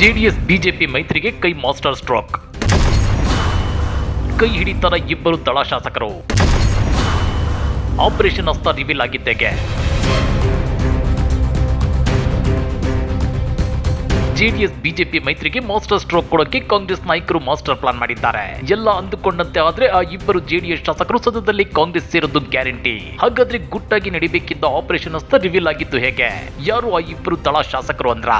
JDS, BJP ಮೈತ್ರಿಗೆ ಕೈ master stroke. ಕೈ ಹಿಡಿತಾರ ಇಬ್ಬರು ದಳ ಶಾಸಕರು. ಆಪರೇಷನ್ ಅಸ್ತ ರಿವೀಲ್ ಆಗಿದ್ದೆಗೆ. ಜೆಡಿಎಸ್ ಬಿಜೆಪಿ ಮೈತ್ರಿಗೆ ಮಾಸ್ಟರ್ ಸ್ಟ್ರೋಕ್ ಕೊಡೋಕೆ ಕಾಂಗ್ರೆಸ್ ನಾಯಕರು ಮಾಸ್ಟರ್ ಪ್ಲಾನ್ ಮಾಡಿದ್ದಾರೆ. ಎಲ್ಲ ಅಂದುಕೊಂಡಂತೆ ಆದ್ರೆ ಆ ಇಬ್ಬರು ಜೆಡಿಎಸ್ ಶಾಸಕರು ಸದ್ಯದಲ್ಲಿ ಕಾಂಗ್ರೆಸ್ ಸೇರೋದು ಗ್ಯಾರಂಟಿ. ಹಾಗಾದ್ರೆ ಗುಟ್ಟಾಗಿ ನಡಿಬೇಕಿದ್ದ ಆಪರೇಷನ್ ಅಸ್ತ ರಿವೀಲ್ ಆಗಿದ್ದು ಹೇಗೆ? ಯಾರು ಆ ಇಬ್ಬರು ತಳ ಶಾಸಕರು ಅಂದ್ರ?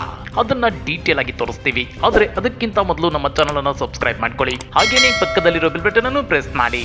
ಅದನ್ನ ಡೀಟೇಲ್ ಆಗಿ ತೋರಿಸ್ತೀವಿ. ಆದ್ರೆ ಅದಕ್ಕಿಂತ ಮೊದಲು ನಮ್ಮ ಚಾನಲ್ ಅನ್ನು ಸಬ್ಸ್ಕ್ರೈಬ್ ಮಾಡ್ಕೊಳ್ಳಿ. ಹಾಗೇನೆ ಪಕ್ಕದಲ್ಲಿರೋ ಬೆಲ್ ಬಟನ್ ಅನ್ನು ಪ್ರೆಸ್ ಮಾಡಿ.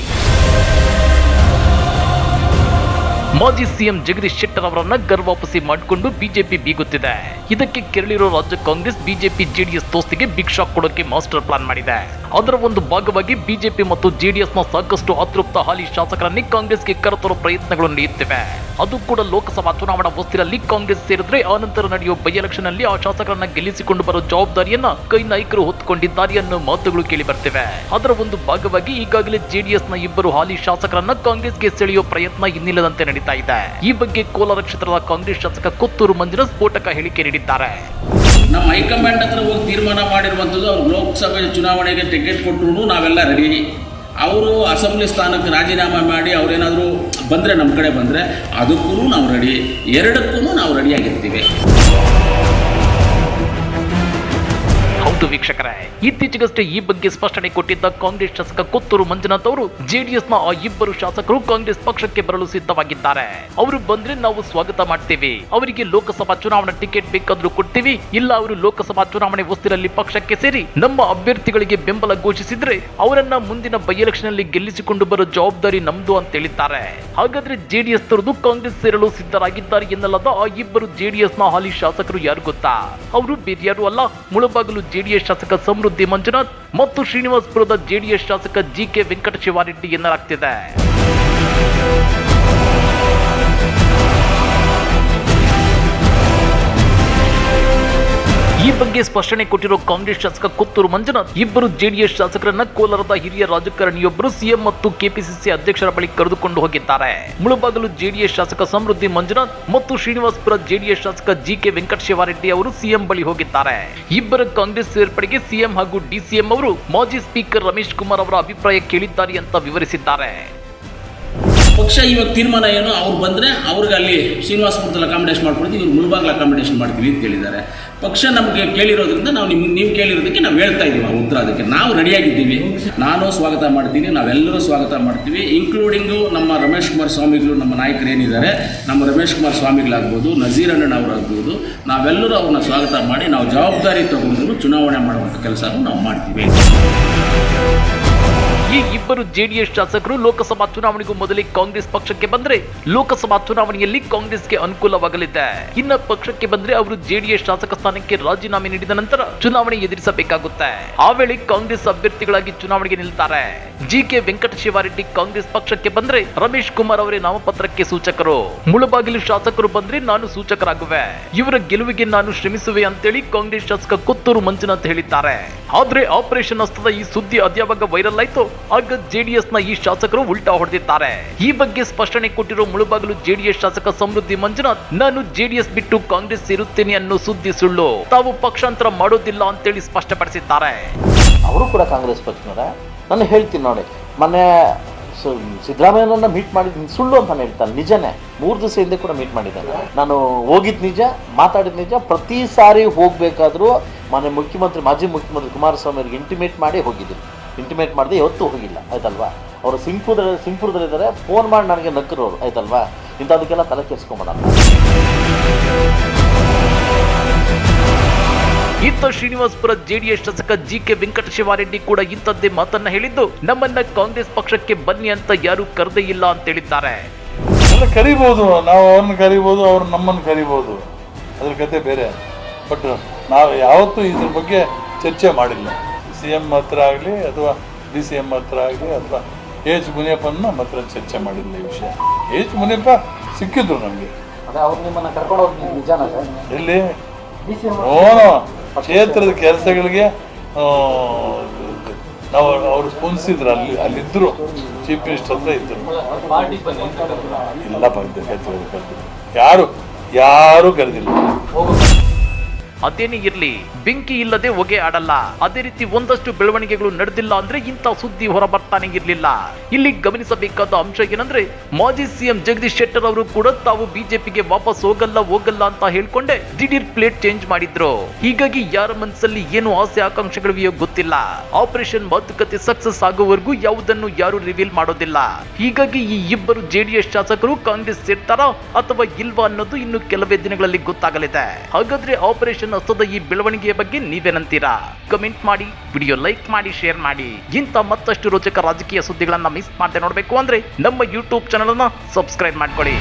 ಮಾಜಿ ಸಿಎಂ ಜಗದೀಶ್ ಶೆಟ್ಟರ್ ಅವರನ್ನ ಗರ್ವಾಪಸಿ ಮಾಡಿಕೊಂಡು ಬಿಜೆಪಿ ಬೀಗುತ್ತಿದೆ. ಇದಕ್ಕೆ ಕೆರಳಿರೋ ರಾಜ್ಯ ಕಾಂಗ್ರೆಸ್, ಬಿಜೆಪಿ, ಜೆಡಿಎಸ್ ದೋಸ್ತಿಗೆ ಬಿಗ್ ಶಾಕ್ ಕೊಡೋಕೆ ಮಾಸ್ಟರ್ ಪ್ಲಾನ್ ಮಾಡಿದೆ. ಅದರ ಒಂದು ಭಾಗವಾಗಿ ಬಿಜೆಪಿ ಮತ್ತು ಜೆಡಿಎಸ್ನ ಸಾಕಷ್ಟು ಅತೃಪ್ತ ಹಾಲಿ ಶಾಸಕರನ್ನೇ ಕಾಂಗ್ರೆಸ್ಗೆ ಕರೆತರುವ ಪ್ರಯತ್ನಗಳು ನಡೆಯುತ್ತಿವೆ. ಅದು ಕೂಡ ಲೋಕಸಭಾ ಚುನಾವಣಾ ವಸ್ತಿರಲ್ಲಿ ಕಾಂಗ್ರೆಸ್ ಸೇರಿದ್ರೆ ಆನಂತರ ನಡೆಯುವ ಬೈ ಎಲೆಕ್ಷನ್ ಅಲ್ಲಿ ಆ ಶಾಸಕರನ್ನ ಗೆಲ್ಲಿಸಿಕೊಂಡು ಬರೋ ಜವಾಬ್ದಾರಿಯನ್ನ ಕೈ ನಾಯಕರು ಹೊತ್ತುಕೊಂಡಿದ್ದಾರೆ ಅನ್ನೋ ಮಾತುಗಳು ಕೇಳಿ ಬರ್ತಿವೆ. ಅದರ ಒಂದು ಭಾಗವಾಗಿ ಈಗಾಗಲೇ ಜೆಡಿಎಸ್ನ ಇಬ್ಬರು ಹಾಲಿ ಶಾಸಕರನ್ನ ಕಾಂಗ್ರೆಸ್ಗೆ ಸೆಳೆಯುವ ಪ್ರಯತ್ನ ಇನ್ನಿಲ್ಲದಂತೆ ನಡೀತಾ ಇದೆ. ಈ ಬಗ್ಗೆ ಕೋಲಾರ ಕ್ಷೇತ್ರದ ಕಾಂಗ್ರೆಸ್ ಶಾಸಕ ಕೊತ್ತೂರು ಮಂದಿರ ಸ್ಫೋಟಕ ಹೇಳಿಕೆ ನೀಡಿದ್ದಾರೆ. ನಮ್ಮ ಹೈಕಮಾಂಡ್ ಹತ್ರ ಹೋಗಿ ತೀರ್ಮಾನ ಮಾಡಿರುವಂಥದ್ದು ಅವ್ರು ಲೋಕಸಭೆ ಚುನಾವಣೆಗೆ ಟಿಕೆಟ್ ಕೊಟ್ಟರು ನಾವೆಲ್ಲ ರೆಡಿ. ಅವರು ಅಸೆಂಬ್ಲಿ ಸ್ಥಾನಕ್ಕೆ ರಾಜೀನಾಮೆ ಮಾಡಿ ಅವರೇನಾದರೂ ಬಂದರೆ ನಮ್ಮ ಕಡೆ ಬಂದರೆ ಅದಕ್ಕೂ ನಾವು ರೆಡಿ ಎರಡಕ್ಕೂ ನಾವು ರೆಡಿಯಾಗಿರ್ತೀವಿ ಹೌದು ವೀಕ್ಷಕರೇ. ಇತ್ತೀಚೆಗಷ್ಟೇ ಈ ಬಗ್ಗೆ ಸ್ಪಷ್ಟನೆ ಕೊಟ್ಟಿದ್ದ ಕಾಂಗ್ರೆಸ್ ಶಾಸಕ ಕೊತ್ತೂರು ಮಂಜುನಾಥ್ ಅವರು ಜೆಡಿಎಸ್ನ ಆ ಇಬ್ಬರು ಶಾಸಕರು ಕಾಂಗ್ರೆಸ್ ಪಕ್ಷಕ್ಕೆ ಬರಲು ಸಿದ್ಧವಾಗಿದ್ದಾರೆ. ಅವರು ಬಂದ್ರೆ ನಾವು ಸ್ವಾಗತ ಮಾಡ್ತೀವಿ. ಅವರಿಗೆ ಲೋಕಸಭಾ ಚುನಾವಣಾ ಟಿಕೆಟ್ ಬೇಕಾದ್ರೂ ಕೊಡ್ತೀವಿ. ಇಲ್ಲ ಅವರು ಲೋಕಸಭಾ ಚುನಾವಣೆ ಹೊಸ್ತಿಲಲ್ಲಿ ಪಕ್ಷಕ್ಕೆ ಸೇರಿ ನಮ್ಮ ಅಭ್ಯರ್ಥಿಗಳಿಗೆ ಬೆಂಬಲ ಘೋಷಿಸಿದ್ರೆ ಅವರನ್ನ ಮುಂದಿನ ಬೈ ಎಲೆಕ್ಷನ್ ಅಲ್ಲಿ ಗೆಲ್ಲಿಸಿಕೊಂಡು ಬರೋ ಜವಾಬ್ದಾರಿ ನಮ್ದು ಅಂತ ಹೇಳಿದ್ದಾರೆ. ಹಾಗಾದ್ರೆ ಜೆಡಿಎಸ್ ತರದು ಕಾಂಗ್ರೆಸ್ ಸೇರಲು ಸಿದ್ಧರಾಗಿದ್ದಾರೆ ಎನ್ನಲಾದ ಆ ಇಬ್ಬರು ಜೆಡಿಎಸ್ನ ಹಾಲಿ ಶಾಸಕರು ಯಾರು ಗೊತ್ತಾ? ಅವರು ಬೇರ್ಯಾರು ಅಲ್ಲ. ಮುಳಬಾಗಲು ಜೆಡಿಎಸ್ ಶಾಸಕ ಸಮೃದ್ಧಿ ಮಂಜುನಾಥ್ ಮತ್ತು ಶ್ರೀನಿವಾಸಪುರದ ಜೆಡಿಎಸ್ ಶಾಸಕ ಜಿ ಕೆ ವೆಂಕಟ ಶಿವಾರೆಡ್ಡಿ ಎನ್ನಲಾಗ್ತಿದೆ. ಬಗ್ಗೆ ಸ್ಪಷ್ಟನೆ ಕೊಟ್ಟಿರುವ ಕಾಂಗ್ರೆಸ್ ಶಾಸಕ ಕುತ್ತೂರು ಮಂಜುನಾಥ್, ಇಬ್ಬರು ಜೆಡಿಎಸ್ ಶಾಸಕರನ್ನ ಕೋಲಾರದ ಹಿರಿಯ ರಾಜಕಾರಣಿಯೊಬ್ಬರು ಸಿಎಂ ಮತ್ತು ಕೆಪಿಸಿಸಿ ಅಧ್ಯಕ್ಷರ ಬಳಿ ಕರೆದುಕೊಂಡು ಹೋಗಿದ್ದಾರೆ. ಮುಳುಬಾಗಲು ಜೆಡಿಎಸ್ ಶಾಸಕ ಸಮೃದ್ಧಿ ಮಂಜುನಾಥ್ ಮತ್ತು ಶ್ರೀನಿವಾಸಪುರ ಜೆಡಿಎಸ್ ಶಾಸಕ ಜಿ ಕೆ ವೆಂಕಟ ಶಿವಾರೆಡ್ಡಿ ಅವರು ಸಿಎಂ ಬಳಿ ಹೋಗಿದ್ದಾರೆ. ಇಬ್ಬರ ಕಾಂಗ್ರೆಸ್ ಸೇರ್ಪಡೆಗೆ ಸಿಎಂ ಹಾಗೂ ಡಿಸಿಎಂ ಅವರು ಮಾಜಿ ಸ್ಪೀಕರ್ ರಮೇಶ್ ಕುಮಾರ್ ಅವರ ಅಭಿಪ್ರಾಯ ಕೇಳಿದ್ದಾರೆ ಅಂತ ವಿವರಿಸಿದ್ದಾರೆ. ಪಕ್ಷ ಇವಾಗ ತೀರ್ಮಾನ ಏನು? ಅವ್ರು ಬಂದರೆ ಅವ್ರಿಗೆ ಅಲ್ಲಿ ಶ್ರೀನಿವಾಸಪುರದಲ್ಲಿ ಅಕಾಮಿಡೇಷನ್ ಮಾಡ್ಕೊಡ್ತೀವಿ, ಇವ್ರು ಮುಳುಬಾಗ್ಲ ಅಕಾಮಿಡೇಷನ್ ಮಾಡ್ತೀವಿ ಅಂತ ಹೇಳಿದ್ದಾರೆ. ಪಕ್ಷ ನಮಗೆ ಕೇಳಿರೋದ್ರಿಂದ ನಾವು ನಿಮ್ಗೆ ನೀವು ಕೇಳಿರೋದಕ್ಕೆ ನಾವು ಹೇಳ್ತಾ ಇದ್ದೀವಿ ಆ ಉತ್ತರ ಅದಕ್ಕೆ. ನಾವು ರೆಡಿಯಾಗಿದ್ದೀವಿ. ನಾನು ಸ್ವಾಗತ ಮಾಡ್ತೀನಿ, ನಾವೆಲ್ಲರೂ ಸ್ವಾಗತ ಮಾಡ್ತೀವಿ ಇನ್ಕ್ಲೂಡಿಂಗು ನಮ್ಮ ರಮೇಶ್ ಕುಮಾರ್ ಸ್ವಾಮಿಗಳು, ನಮ್ಮ ನಾಯಕರು ಏನಿದ್ದಾರೆ, ನಮ್ಮ ರಮೇಶ್ ಕುಮಾರ್ ಸ್ವಾಮಿಗಳಾಗ್ಬೋದು, ನಜೀರ್ ಅಣ್ಣನವರಾಗ್ಬೋದು, ನಾವೆಲ್ಲರೂ ಅವ್ರನ್ನ ಸ್ವಾಗತ ಮಾಡಿ ನಾವು ಜವಾಬ್ದಾರಿ ತಗೊಂಡು ಚುನಾವಣೆ ಮಾಡುವಂಥ ಕೆಲಸವನ್ನು ನಾವು ಮಾಡ್ತೀವಿ. ಈ ಇಬ್ಬರು ಜೆಡಿಎಸ್ ಶಾಸಕರು ಲೋಕಸಭಾ ಚುನಾವಣೆಗೂ ಮೊದಲೇ ಕಾಂಗ್ರೆಸ್ ಪಕ್ಷಕ್ಕೆ ಬಂದ್ರೆ ಲೋಕಸಭಾ ಚುನಾವಣೆಯಲ್ಲಿ ಕಾಂಗ್ರೆಸ್ಗೆ ಅನುಕೂಲವಾಗಲಿದೆ. ಇನ್ನ ಪಕ್ಷಕ್ಕೆ ಬಂದ್ರೆ ಅವರು ಜೆಡಿಎಸ್ ಶಾಸಕ ಸ್ಥಾನಕ್ಕೆ ರಾಜೀನಾಮೆ ನೀಡಿದ ನಂತರ ಚುನಾವಣೆ ಎದುರಿಸಬೇಕಾಗುತ್ತೆ. ಆ ವೇಳೆ ಕಾಂಗ್ರೆಸ್ ಅಭ್ಯರ್ಥಿಗಳಾಗಿ ಚುನಾವಣೆಗೆ ನಿಲ್ತಾರೆ. ಜಿ ಕೆ ವೆಂಕಟ ಶಿವಾರೆಡ್ಡಿ ಕಾಂಗ್ರೆಸ್ ಪಕ್ಷಕ್ಕೆ ಬಂದ್ರೆ ರಮೇಶ್ ಕುಮಾರ್ ಅವರೇ ನಾಮಪತ್ರಕ್ಕೆ ಸೂಚಕರು. ಮುಳಬಾಗಿಲು ಶಾಸಕರು ಬಂದ್ರೆ ನಾನು ಸೂಚಕರಾಗುವೆ. ಇವರ ಗೆಲುವಿಗೆ ನಾನು ಶ್ರಮಿಸುವೆ ಅಂತೇಳಿ ಕಾಂಗ್ರೆಸ್ ಶಾಸಕ ಕುತ್ತೂರು ಮಂಜುನಾಥ್ ಹೇಳಿದ್ದಾರೆ. ಆದ್ರೆ ಆಪರೇಷನ್ ಹಸ್ತದ ಈ ಸುದ್ದಿ ಅದ್ಯಾವಾಗ ವೈರಲ್ ಆಯ್ತು? ಆಗ ಜೆಡಿಎಸ್ನ ಈ ಶಾಸಕರು ಉಲ್ಟಾ ಹೊಡೆದಿದ್ದಾರೆ. ಈ ಬಗ್ಗೆ ಸ್ಪಷ್ಟನೆ ಕೊಟ್ಟಿರೋ ಮುಳುಬಾಗಲು ಜೆಡಿಎಸ್ ಶಾಸಕ ಸಮೃದ್ಧಿ ಮಂಜುನಾಥ್, ನಾನು ಜೆಡಿಎಸ್ ಬಿಟ್ಟು ಕಾಂಗ್ರೆಸ್ ಸೇರುತ್ತೇನೆ ಅನ್ನೋ ಸುದ್ದಿ ಸುಳ್ಳು. ತಾವು ಪಕ್ಷಾಂತರ ಮಾಡೋದಿಲ್ಲ ಅಂತೇಳಿ ಸ್ಪಷ್ಟಪಡಿಸಿದ್ದಾರೆ. ಅವರು ಕೂಡ ಕಾಂಗ್ರೆಸ್ ಪಕ್ಷನವರೇ ನಾನು ಹೇಳ್ತೀನಿ ನೋಡಿ, ಮೊನ್ನೆ ಸಿದ್ದರಾಮಯ್ಯನನ್ನ ಮೀಟ್ ಮಾಡಿದ ಸುಳ್ಳು ಅಂತ ಹೇಳ್ತಾನೆ, ನಿಜನೇ. ಮೂರು ದಿವಸ ಹಿಂದೆ ಕೂಡ ಮೀಟ್ ಮಾಡಿದ್ದಾನೆ. ನಾನು ಹೋಗಿದ್ ನಿಜ, ಮಾತಾಡಿದ ನಿಜ, ಪ್ರತಿ ಸಾರಿ ಹೋಗ್ಬೇಕಾದ್ರೂ ಮೊನ್ನೆ ಮುಖ್ಯಮಂತ್ರಿ, ಮಾಜಿ ಮುಖ್ಯಮಂತ್ರಿ ಕುಮಾರಸ್ವಾಮಿ ಅವರಿಗೆ ಇಂಟಿಮೇಟ್ ಮಾಡಿ ಹೋಗಿದ್ದೀನಿ. ಇಂಟಿಮೇಟ್ ಮಾಡದೆ ಯಾವತ್ತೂ ಹೋಗಿಲ್ಲ ಆಯ್ತಲ್ವಾ? ಅವರು ಸಿಂಪುರ ಸಿಂಪುರದಲ್ಲಿದ್ದಾರೆ ಫೋನ್ ಮಾಡಿ ನನಗೆ ನಕ್ಕರು ಅವರು ಆಯ್ತಲ್ವಾ? ಇಂಥದಕ್ಕೆಲ್ಲ ತಲೆ ಕೆರೆಸ್ಕೊಂಬೋದಲ್ಲ ಇತ್ತ ಶ್ರೀನಿವಾಸಪುರ ಜೆಡಿಎಸ್ ಶಾಸಕ ಜಿ ಕೆ ವೆಂಕಟ ಶಿವಾರೆಡ್ಡಿ ಕೂಡ ಇಂಥದ್ದೇ ಮಾತನ್ನ ಹೇಳಿದ್ದು ನಮ್ಮನ್ನ ಕಾಂಗ್ರೆಸ್ ಪಕ್ಷಕ್ಕೆ ಬನ್ನಿ ಅಂತ ಯಾರು ಕರೆದೇ ಇಲ್ಲ ಅಂತ ಹೇಳಿದ್ದಾರೆ. ಎಲ್ಲ ಕರಿಬೋದು ನಾವು ಅವ್ರನ್ನ ಕರಿಬಹುದು ಅವ್ರು ನಮ್ಮನ್ನು ಕರಿಬಹುದು ಅದ್ರ ಕತೆ ಬೇರೆ. ಬಟ್ ನಾವು ಯಾವತ್ತೂ ಇದ್ರ ಬಗ್ಗೆ ಚರ್ಚೆ ಮಾಡಿಲ್ಲ. ಸಿ ಎಂ ಹತ್ರ ಆಗಲಿ ಅಥವಾ ಡಿ ಸಿ ಎಂ ಹತ್ರ ಆಗಲಿ ಅಥವಾ ಎಚ್ ಮುನಿಯಪ್ಪನ ನಮ್ಮ ಹತ್ರ ಚರ್ಚೆ ಮಾಡಿದ್ದೆ ಈ ವಿಷಯ. ಎಚ್ ಮುನಿಯಪ್ಪ ಸಿಕ್ಕಿದ್ರು ನಮಗೆ. ಎಲ್ಲಿ? ಕ್ಷೇತ್ರದ ಕೆಲಸಗಳಿಗೆ ನಾವು ಅವರು ಸ್ಪಂದಿಸಿದ್ರು ಅಲ್ಲಿ ಅಲ್ಲಿದ್ದರು ಚೀಫ್ ಮಿನಿಸ್ಟರ್ ಹತ್ರ ಇದ್ದರು ಎಲ್ಲ ಬಂದಿಲ್ಲ ಯಾರು ಯಾರು ಕರೆದಿಲ್ಲ. ಅದೇನೇ ಇರ್ಲಿ, ಬೆಂಕಿ ಇಲ್ಲದೆ ಹೊಗೆ ಆಡಲ್ಲ. ಅದೇ ರೀತಿ ಒಂದಷ್ಟು ಬೆಳವಣಿಗೆಗಳು ನಡೆದಿಲ್ಲ ಅಂದ್ರೆ ಇಂಥ ಸುದ್ದಿ ಹೊರ ಬರ್ತಾನೆ ಇರ್ಲಿಲ್ಲ. ಇಲ್ಲಿ ಗಮನಿಸಬೇಕಾದ ಅಂಶ ಏನಂದ್ರೆ, ಮಾಜಿ ಸಿಎಂ ಜಗದೀಶ್ ಶೆಟ್ಟರ್ ಅವರು ಕೂಡ ತಾವು ಬಿಜೆಪಿಗೆ ವಾಪಸ್ ಹೋಗಲ್ಲ ಹೋಗಲ್ಲ ಅಂತ ಹೇಳ್ಕೊಂಡೆ ದಿಢೀರ್ ಪ್ಲೇಟ್ ಚೇಂಜ್ ಮಾಡಿದ್ರು. ಹೀಗಾಗಿ ಯಾರ ಮನಸ್ಸಲ್ಲಿ ಏನು ಆಸೆ ಆಕಾಂಕ್ಷೆಗಳಿವೆಯೋ ಗೊತ್ತಿಲ್ಲ. ಆಪರೇಷನ್ ಮಾತುಕತೆ ಸಕ್ಸಸ್ ಆಗುವವರೆಗೂ ಯಾವುದನ್ನು ಯಾರು ರಿವೀಲ್ ಮಾಡೋದಿಲ್ಲ. ಹೀಗಾಗಿ ಈ ಇಬ್ಬರು ಜೆಡಿಎಸ್ ಶಾಸಕರು ಕಾಂಗ್ರೆಸ್ ಸೇರ್ತಾರಾ ಅಥವಾ ಇಲ್ವಾ ಅನ್ನೋದು ಇನ್ನು ಕೆಲವೇ ದಿನಗಳಲ್ಲಿ ಗೊತ್ತಾಗಲಿದೆ. ಹಾಗಾದ್ರೆ ಆಪರೇಷನ್ ಹಸ್ತದ ಈ ಬೆಳವಣಿಗೆಯ ಬಗ್ಗೆ ನೀವೇನಂತೀರಾ ಕಮೆಂಟ್ ಮಾಡಿ ವಿಡಿಯೋ ಲೈಕ್ ಮಾಡಿ ಶೇರ್ ಮಾಡಿ. ಇಂಥ ಮತ್ತಷ್ಟು ರೋಚಕ ರಾಜಕೀಯ ಸುದ್ದಿಗಳನ್ನ ಮಿಸ್ ಮಾಡದೆ ನೋಡಬೇಕು ಅಂದ್ರೆ ನಮ್ಮ ಯೂಟ್ಯೂಬ್ ಚಾನಲ್ ಅನ್ನ ಸಬ್ಸ್ಕ್ರೈಬ್ ಮಾಡ್ಕೊಳ್ಳಿ.